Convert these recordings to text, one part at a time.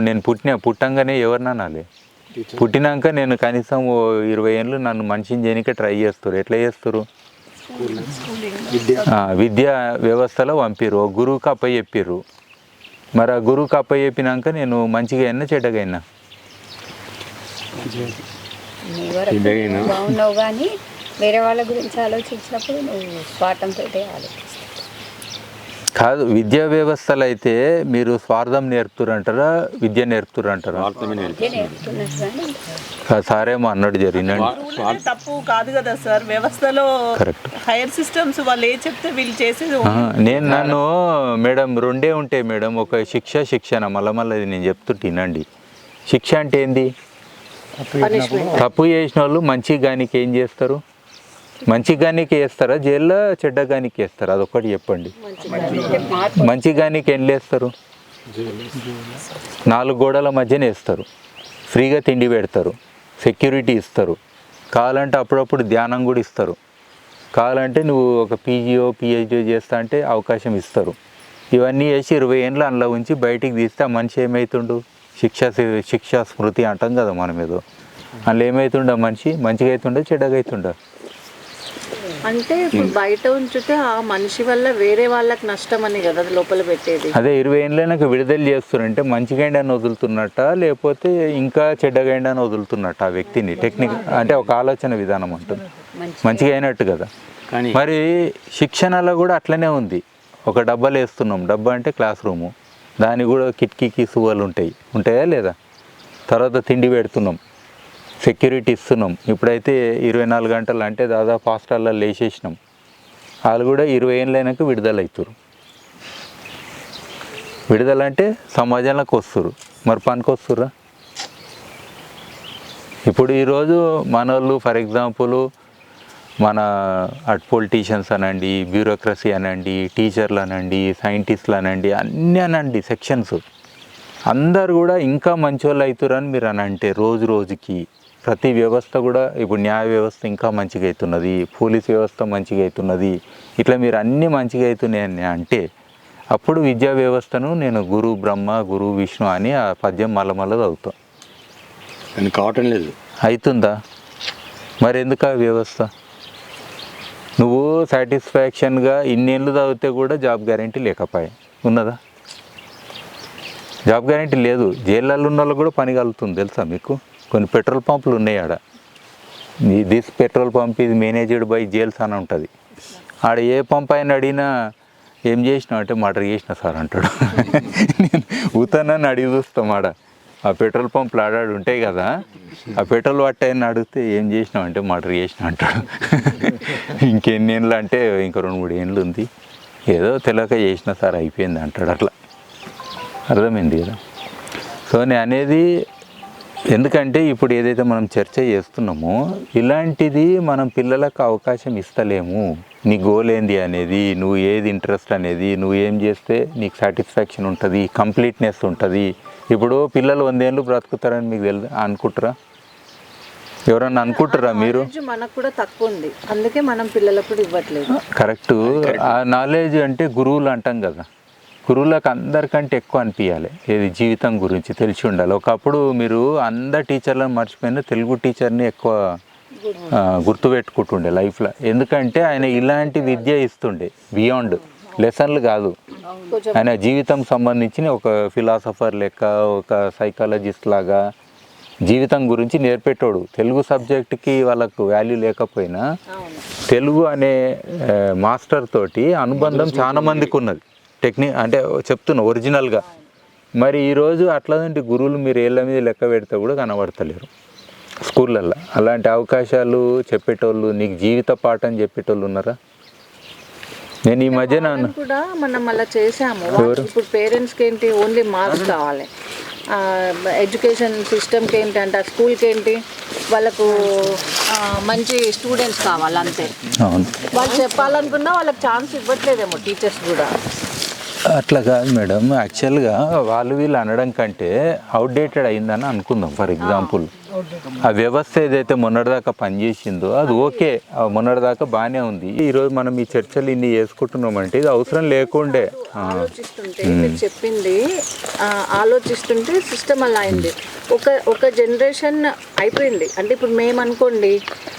ఇప్పుడు నేను పుట్టిన పుట్టంగానే ఎవరిని అనాలి. పుట్టినాక నేను కనీసం ఓ ఇరవై ఏళ్ళు నన్ను మనిషిని చేయనికే ట్రై చేస్తారు. ఎట్లా చేస్తారు? ఆ, విద్యా వ్యవస్థలో పంపిర్రు. ఒక గురువుకి అప్ప చెప్పిర్రు. మరి ఆ గురువుకి అప్ప చెప్పినాక నేను మంచిగా అయినా చెడ్డగా అయినా నీ వరకు బాగున్నావు కానీ వేరే వాళ్ళ గురించి ఆలోచించినప్పుడు నువ్వు స్వార్థంతో ఆలోచిస్తావు. కాదు విద్యా వ్యవస్థలో అయితే మీరు స్వార్థం నేర్పుతారంటారా విద్య నేర్పుతారంటారా సారేమో అన్నాడు జరిగినండి రూల్ తప్పు కాదు కదా సార్. వ్యవస్థలో కరెక్ట్. హైయర్ సిస్టమ్స్ వాళ్ళు ఏ చెప్తే వీళ్ళు చేసేది నేను నన్ను మేడం రెండే ఉంటాయి మేడం ఒక శిక్ష శిక్షణ మళ్ళా మళ్ళీ నేను చెప్తుంటే వినండి శిక్ష అంటే ఏంది? తప్పు చేసిన వాళ్ళు మంచి గానికి ఏం చేస్తారు? మంచి గానికి వేస్తారా? జైల్లో చెడ్డ గానికి వేస్తారా? అదొకటి చెప్పండి. మంచి గానికి వేస్తారు నాలుగు గోడల మధ్యనే వేస్తారు. ఫ్రీగా తిండి పెడతారు. సెక్యూరిటీ ఇస్తారు. కావాలంటే అప్పుడప్పుడు ధ్యానం కూడా ఇస్తారు. కావాలంటే నువ్వు ఒక పీజీఓ పిహెచ్డీ చేస్తా అంటే అవకాశం ఇస్తారు. ఇవన్నీ వేసి ఇరవై ఏండ్ల అందులో ఉంచి బయటికి తీస్తే ఆ మనిషి ఏమవుతుండు శిక్ష శిక్ష స్మృతి అంటాం కదా మనం ఏదో అందులో ఏమవుతుండ మనిషి మంచిగా అవుతుండ చెడ్డగా అవుతుండ? అంటే ఇప్పుడు బయట ఉంచితే ఆ మనిషి వల్ల వేరే వాళ్ళకి నష్టం అని కదా లోపల పెట్టేది. అదే ఇరవై ఏళ్ళైనాక విడుదల చేస్తున్నారంటే మంచిగా అని వదులుతున్నట్ట? లేకపోతే ఇంకా చెడ్డగా అని వదులుతున్నట్ట ఆ వ్యక్తిని? టెక్నిక్ అంటే ఒక ఆలోచన విధానం ఉంటుంది. మంచిగా అయినట్టు కదా. కానీ మరి శిక్షణలో కూడా అట్లనే ఉంది. ఒక డబ్బాలు వేస్తున్నాం డబ్బా అంటే క్లాస్ రూము. దానికి కూడా కిటికీకి సువ్వలు ఉంటాయి. ఉంటాయా లేదా? తర్వాత తిండి పెడుతున్నాం. సెక్యూరిటీ ఇస్తున్నాం. ఇప్పుడైతే ఇరవై నాలుగు గంటలు అంటే దాదాపు హాస్టల్లో లేచేసినాం. వాళ్ళు కూడా ఇరవై ఏళ్ళైనాక విడుదల అవుతారు విడుదల అంటే సమాజంలోకి వస్తారు మరి పనికి వస్తుర్రా? ఇప్పుడు ఈరోజు మన వాళ్ళు ఫర్ ఎగ్జాంపుల్ మన అటు పొలిటీషియన్స్ అనండి బ్యూరోక్రసీ అనండి టీచర్లు అనండి సైంటిస్టులు అనండి అన్నీ అనండి సెక్షన్స్. అందరు కూడా ఇంకా మంచోళ్ళు అవుతారని మీరు అని అంటే రోజు రోజుకి ప్రతి వ్యవస్థ కూడా ఇప్పుడు న్యాయ వ్యవస్థ ఇంకా మంచిగా అవుతున్నది పోలీస్ వ్యవస్థ మంచిగా అవుతున్నది ఇట్లా మీరు అన్నీ మంచిగా అవుతున్నాయని అంటే అప్పుడు విద్యా వ్యవస్థను నేను గురు బ్రహ్మ గురు విష్ణు అని ఆ పద్యం మళ్ళా మళ్ళా చదువుతాం. కావటం లేదు. అవుతుందా మరి ఎందుకు ఆ వ్యవస్థ? నువ్వు సాటిస్ఫాక్షన్గా ఇన్నేళ్ళు చదివితే కూడా జాబ్ గ్యారంటీ లేకపోయా. ఉన్నదా? జాబ్ గ్యారంటీ లేదు. జైళ్ళల్లో ఉన్న వాళ్ళు కూడా పని కలుగుతుంది తెలుసా మీకు? కొన్ని పెట్రోల్ పంపులు ఉన్నాయి ఆడ. దిస్ పెట్రోల్ పంప్ ఇది మేనేజ్డ్ బై జైల్స్ అని ఉంటుంది. ఆడ ఏ పంప్ అయినా అడిగినా ఏం చేసినావు అంటే మటర్ చేసిన సార్ అంటాడు. నేను ఊతానని అడిగి చూస్తాం ఆడ. ఆ పెట్రోల్ పంపులు ఆడాడు ఉంటాయి కదా ఆ పెట్రోల్ పట్టాయని అడిగితే ఏం చేసినావు అంటే మటర్ చేసిన అంటాడు. ఇంకెన్ని ఏళ్ళు అంటే ఇంక రెండు మూడు ఏళ్ళు ఉంది. ఏదో తెలియక చేసిన సార్ అయిపోయింది అంటాడు అట్లా. అర్థమైంది కదా? సో నేను అనేది ఎందుకంటే ఇప్పుడు ఏదైతే మనం చర్చ చేస్తున్నామో ఇలాంటిది మనం పిల్లలకు అవకాశం ఇస్తలేము. నీ గోల్ ఏంది అనేది నువ్వు ఏది ఇంట్రెస్ట్ అనేది నువ్వు ఏం చేస్తే నీకు సాటిస్ఫాక్షన్ ఉంటుంది కంప్లీట్నెస్ ఉంటుంది. ఇప్పుడు పిల్లలు వందేళ్ళు బ్రతుకుతారని మీకు తెలుసు అనుకుంటారా ఎవరన్నా అనుకుంటారా మీరు? మనకు కూడా తక్కువ ఉంది. అందుకే మనం పిల్లలకు కూడా ఇవ్వట్లేదు. కరెక్ట్. ఆ నాలెడ్జ్ అంటే గురువులు అంటాం కదా. గురువులకు అందరికంటే ఎక్కువ అనిపించాలి ఏది జీవితం గురించి తెలిసి ఉండాలి. ఒకప్పుడు మీరు అందరు టీచర్లను మర్చిపోయిన తెలుగు టీచర్ని ఎక్కువ గుర్తుపెట్టుకుంటుండే లైఫ్లో. ఎందుకంటే ఆయన ఇలాంటి విద్య ఇస్తుండే బియాండ్. లెసన్లు కాదు. ఆయన జీవితం సంబంధించిన ఒక ఫిలాసఫర్ లెక్క ఒక సైకాలజిస్ట్ లాగా జీవితం గురించి నేర్పేటోడు. తెలుగు సబ్జెక్ట్కి వాళ్ళకు వాల్యూ లేకపోయినా తెలుగు అనే మాస్టర్ తోటి అనుబంధం చాలా మందికి ఉన్నది. టెక్నిక్ అంటే చెప్తున్నా ఒరిజినల్గా. మరి ఈరోజు అట్లాంటి గురువులు మీరు ఏళ్ళ మీద లెక్క పెడితే కూడా కనబడతలేరు. స్కూళ్ళల్లో. అలాంటి అవకాశాలు చెప్పేటోళ్ళు నీకు జీవిత పాఠం చెప్పేటోళ్ళు ఉన్నారా? నేను ఈ మధ్యన కూడా మనం అలా చేసాము ఇప్పుడు పేరెంట్స్కి ఏంటి? ఓన్లీ మార్క్స్ కావాలి. ఎడ్యుకేషన్ సిస్టమ్కి ఏంటి అంటే ఆ స్కూల్కి ఏంటి? వాళ్ళకు మంచి స్టూడెంట్స్ కావాలి అంతే వాళ్ళు చెప్పాలనుకున్నా వాళ్ళకి ఛాన్స్ ఇవ్వట్లేదేమో టీచర్స్ కూడా. అట్లా కాదు మేడం. యాక్చువల్గా వాళ్ళు వీళ్ళు అనడం కంటే అవుట్డేటెడ్ అయిందని అనుకుందాం. ఫర్ ఎగ్జాంపుల్ ఆ వ్యవస్థ ఏదైతే మొన్నటిదాకా పనిచేసిందో అది ఓకే. మొన్నటిదాకా బాగానే ఉంది. ఈరోజు మనం ఈ చర్చలు ఇన్ని చేసుకుంటున్నామంటే ఇది అవసరం లేకుండే. ఆలోచిస్తుంటే చెప్పింది ఆలోచిస్తుంటే సిస్టమ్ అలా అయింది. ఒక ఒక జనరేషన్ అయిపోయింది. అంటే ఇప్పుడు మేము అనుకోండి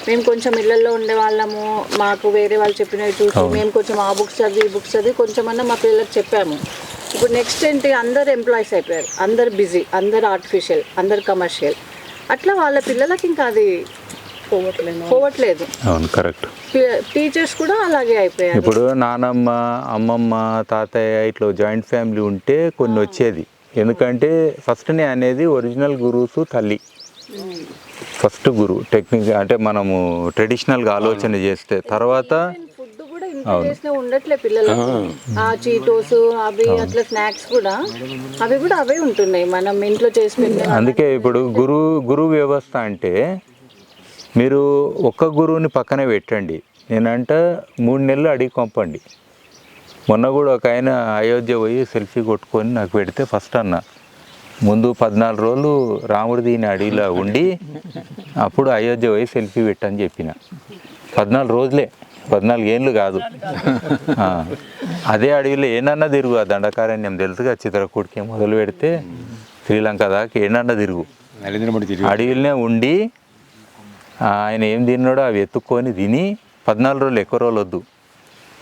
మేము కొంచెం ఇళ్ళల్లో ఉండే వాళ్ళము మాకు వేరే వాళ్ళు చెప్పినవి చూసి మేము కొంచెం ఆ బుక్స్ చదివి ఈ బుక్స్ చదివి కొంచెమన్నా మా పిల్లలకు చెప్పాము. ఇప్పుడు నెక్స్ట్ ఏంటి అందరు ఎంప్లాయీస్ అయిపోయారు. అందరు బిజీ అందరు ఆర్టిఫిషియల్ అందరు కమర్షియల్ అట్లా వాళ్ళ పిల్లలకి ఇంకా అది పోవట్లేదు పోవట్లేదు. అవును కరెక్ట్ టీచర్స్ కూడా అలాగే అయిపోయారు. ఇప్పుడు నానమ్మ అమ్మమ్మ తాతయ్య ఇట్లా జాయింట్ ఫ్యామిలీ ఉంటే కొన్ని వచ్చేది. ఎందుకంటే ఫస్ట్ నే అనేది ఒరిజినల్ గురువుస్ తల్లి. ఫస్ట్ గురువు టెక్నిక్ అంటే మనము ట్రెడిషనల్గా ఆలోచన చేస్తే తర్వాత ఫుడ్ కూడా ఇంట్లో చేసిన ఉండట్లే పిల్లలకు. ఆ చీటోస్ అవి అట్లా స్నాక్స్ కూడా అవి కూడా అవే ఉంటున్నాయి. మనం ఇంట్లో చేసి పెట్టిన అందుకే ఇప్పుడు గురువు గురువు వ్యవస్థ అంటే మీరు ఒక్క గురువుని పక్కనే పెట్టండి. నేనంట మూడు నెలలు అడిగి పంపండి. మొన్న కూడా ఒక ఆయన అయోధ్య పోయి సెల్ఫీ కొట్టుకొని నాకు పెడితే ఫస్ట్ అన్న. ముందు పద్నాలుగు రోజులు రాముడి దీని అడవిలో ఉండి అప్పుడు అయోధ్య పోయి సెల్ఫీ పెట్టని చెప్పిన. పద్నాలుగు రోజులే. పద్నాలుగు ఏళ్ళు కాదు. అదే అడవిలో ఏనన్నా తిరుగు. ఆ దండకారణ్యం తెలుసుగా చిత్రకూడికి మొదలు పెడితే శ్రీలంక దాకా ఏనన్నా తిరిగి. అడవిలోనే ఉండి ఆయన ఏం తిన్నాడో అవి ఎత్తుక్కొని తిని పద్నాలుగు రోజులు ఎక్కువ రోజులు వద్దు.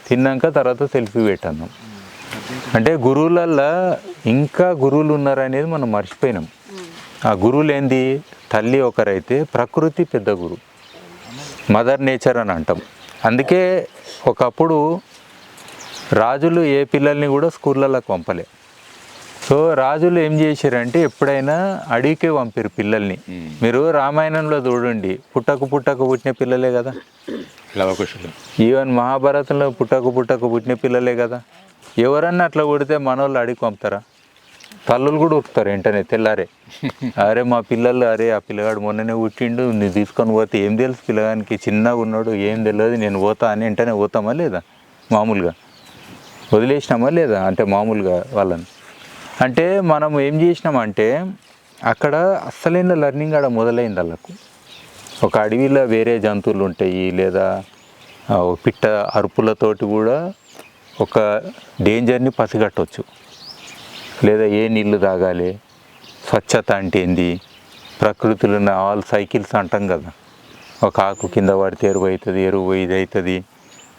తిన్నాక తర్వాత సెల్ఫీ పెట్టాను. అంటే గురువులల్లో ఇంకా గురువులు ఉన్నారనేది మనం మర్చిపోయినాం. ఆ గురువులు ఏంది తల్లి ఒకరైతే ప్రకృతి పెద్ద గురువు మదర్ నేచర్ అని అంటాం. అందుకే ఒకప్పుడు రాజులు ఏ పిల్లల్ని కూడా స్కూళ్ళలోకి పంపలే. సో రాజులు ఏం చేశారంటే ఎప్పుడైనా అడవికే పంపారు పిల్లల్ని. మీరు రామాయణంలో చూడండి పుట్టకు పుట్టకు పుట్టిన పిల్లలే కదా. లవకుశులు. ఈవెన్ మహాభారతంలో పుట్టకు పుట్టకు పుట్టిన పిల్లలే కదా. ఎవరన్నా అట్లా కొడితే మనోళ్ళు అడిగి పంపుతారా? తల్లులు కూడా ఉరుకుతారు వెంటనే తెల్లారే. అరే మా పిల్లలు అరే ఆ పిల్లగాడు మొన్ననే పుట్టిండు నేను తీసుకొని పోతే ఏం తెలుసు పిల్లగానికి? చిన్నగా ఉన్నాడు ఏం తెలియదు నేను పోతా అని వెంటనే పోతామా లేదా? మామూలుగా. వదిలేసినామా లేదా? అంటే మామూలుగా వాళ్ళని. అంటే మనం ఏం చేసినామంటే అక్కడ అస్సలైన లెర్నింగ్ ఆడ మొదలైంది వాళ్ళకు. ఒక అడవిలో వేరే జంతువులు ఉంటాయి లేదా పిట్ట అరుపులతోటి కూడా ఒక డేంజర్ని పసిగట్టవచ్చు లేదా ఏ నీళ్ళు తాగాలి స్వచ్ఛత అంటే ఏంది ప్రకృతిలో ఉన్న ఆల్ సైకిల్స్ అంటాం కదా. ఒక ఆకు కింద పడితే ఎరువు అవుతుంది ఎరువు ఇది అవుతుంది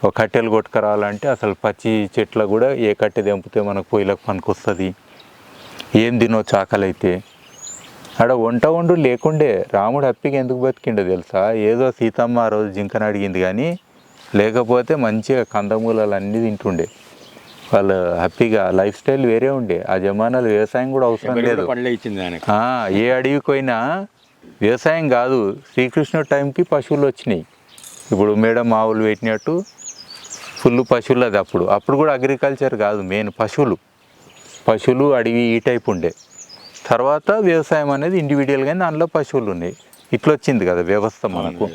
ఒక కట్టెలు కొట్టుకురావాలంటే అసలు పచ్చి చెట్ల కూడా ఏ కట్టె తెంపితే మనకు పొయ్యిలకు పనికొస్తుంది. ఏం తినొచ్చు ఆకలి అయితే ఆడ వంట వండు లేకుండే రాముడు హ్యాపీగా ఎందుకు బతికిండో తెలుసా? ఏదో సీతమ్మ ఆ రోజు జింకను అడిగింది కానీ లేకపోతే మంచిగా కందమూలాలు అన్నీ తింటుండే. వాళ్ళు హ్యాపీగా లైఫ్ స్టైల్ వేరే ఉండే. ఆ జమానాలు వ్యవసాయం కూడా అవసరం లేదు. ఏ అడవికి పోయినా వ్యవసాయం కాదు శ్రీకృష్ణుడి టైంకి పశువులు వచ్చినాయి. ఇప్పుడు మేడం ఆవులు పెట్టినట్టు ఫుల్ పశువులు అది అప్పుడు. అప్పుడు కూడా అగ్రికల్చర్ కాదు మెయిన్ పశువులు. పశువులు అడవి ఈ టైప్ ఉండే. తర్వాత వ్యవసాయం అనేది ఇండివిజువల్గా దానిలో పశువులు ఉన్నాయి ఇట్లా వచ్చింది కదా వ్యవస్థ మనకు.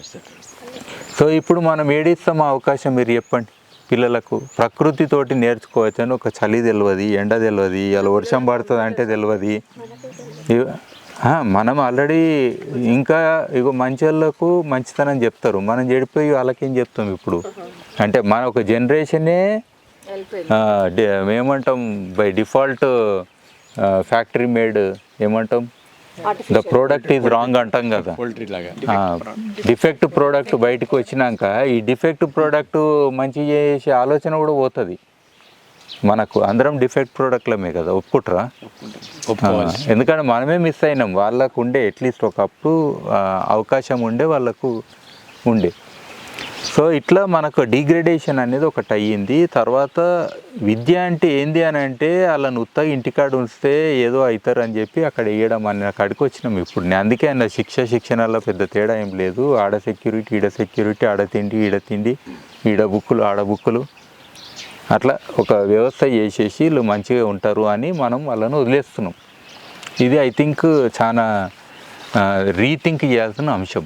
సో ఇప్పుడు మనం ఏడిస్తాం ఆ అవకాశం మీరు చెప్పండి. పిల్లలకు ప్రకృతితోటి నేర్చుకోవచ్చు అని ఒక చలి తెలియదు ఎండ తెలియదు ఇలా వర్షం పడుతుంది అంటే తెలియదు మనం ఆల్రెడీ ఇంకా ఇగో మంచి వాళ్ళకు మంచితనం చెప్తారు. మనం చెడిపోయి వాళ్ళకేం చెప్తాం ఇప్పుడు? అంటే మన ఒక జనరేషనే ఏమంటాం బై డిఫాల్ట్ ఫ్యాక్టరీ మేడ్ ఏమంటాం? ద ప్రోడక్ట్ ఈజ్ రాంగ్ అంటాం కదా డిఫెక్ట్ ప్రోడక్ట్ బయటకు వచ్చినాక ఈ డిఫెక్ట్ ప్రోడక్ట్ మంచి చేసే ఆలోచన కూడా పోతుంది. మనకు అందరం డిఫెక్ట్ ప్రోడక్ట్లమే కదా ఒప్పుకుంటారా? ఎందుకంటే మనమే మిస్ అయినాం. వాళ్ళకు ఉండే అట్లీస్ట్ ఒకప్పుడు అవకాశం ఉండే వాళ్ళకు ఉండే. సో ఇట్లా మనకు డిగ్రేడేషన్ అనేది ఒకటి అయ్యింది. తర్వాత విద్య అంటే ఏంది అని అంటే వాళ్ళని ఉత్తగా ఇంటికాడ ఉంచితే ఏదో అవుతారు అని చెప్పి అక్కడ వేయడం అని కాడికి వచ్చినాం ఇప్పుడు. నేను అందుకే అన్న శిక్ష శిక్షణలో పెద్ద తేడా ఏం లేదు. ఆడ సెక్యూరిటీ ఈడ సెక్యూరిటీ ఆడ తిండి ఈడ తిండి ఈడ బుక్కులు ఆడ బుక్కులు. అట్లా ఒక వ్యవస్థ చేసేసి వీళ్ళు మంచిగా ఉంటారు అని మనం వాళ్ళను వదిలేస్తున్నాం. ఇది ఐ థింక్ చాలా రీథింక్ చేయాల్సిన అంశం.